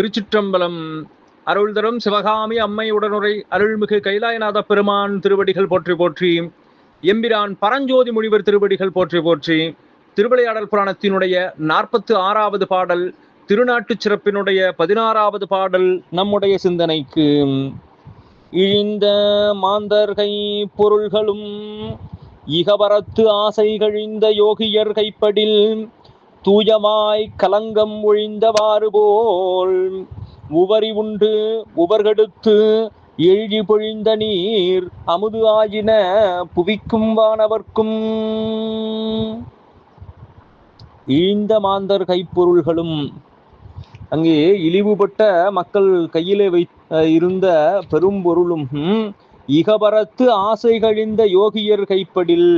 திருச்சிற்றம்பலம். அருள் தரும் சிவகாமி அம்மை உடனுரை அருள்மிகு கைலாயநாத பெருமான் திருவடிகள் போற்றி போற்றி எம்பிரான் பரஞ்சோதி முனிவர் திருவடிகள் போற்றி போற்றி திருவிளையாடல் புராணத்தினுடைய நாற்பத்து ஆறாவது பாடல் திருநாட்டுச் சிறப்பினுடைய பதினாறாவது பாடல் நம்முடைய சிந்தனைக்கு. இழிந்த மாந்தர்கை பொருள்களும் இகவரத்து ஆசை கழிந்த யோகியர் கைப்படில் தூயமாய் கலங்கம் ஒழிந்தவாறு போல் உவரி உண்டு உவர்கெடுத்து எழுதி பொழிந்த நீர் அமுது ஆயின புவிக்கும் வானவர்க்கும். இழிந்த மாந்தர் கைப்பொருள்களும் அங்கே இழிவுபட்ட மக்கள் கையிலே வை இருந்த பெரும் பொருளும் இகபரத்து ஆசை கழிந்த யோகியர் கைப்படில்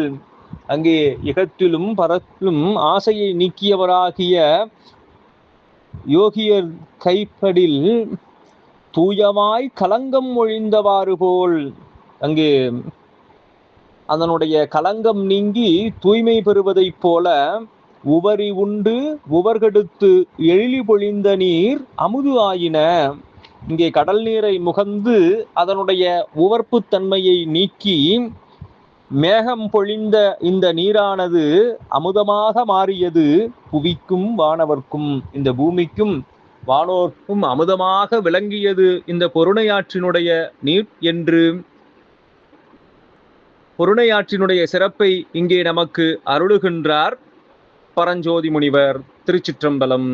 அங்கே இகத்திலும் பரத்திலும் ஆசையை நீக்கியவராகிய யோகியர் கைப்படில் தூயமாய் கலங்கம் ஒழிந்தவாறு போல் அங்கே அதனுடைய கலங்கம் நீங்கி தூய்மை பெறுவதைப் போல உவரி உண்டு உவர்கெடுத்து எழிலி பொழிந்த நீர் அமுது ஆயின. இங்கே கடல் நீரை முகந்து அதனுடைய உவர்ப்பு தன்மையை நீக்கி மேகம் பொழிந்த இந்த நீரானது அமுதமாக மாறியது புவிக்கும் வானவர்க்கும் இந்த பூமிக்கும் வானோர்க்கும் அமுதமாக விளங்கியது இந்த பொருணையாற்றினுடைய நீர் என்று. பொருணையாற்றினுடைய சிறப்பை இங்கே நமக்கு அருளுகின்றார் பரஞ்சோதி முனிவர் திருச்சிற்றம்பலம்.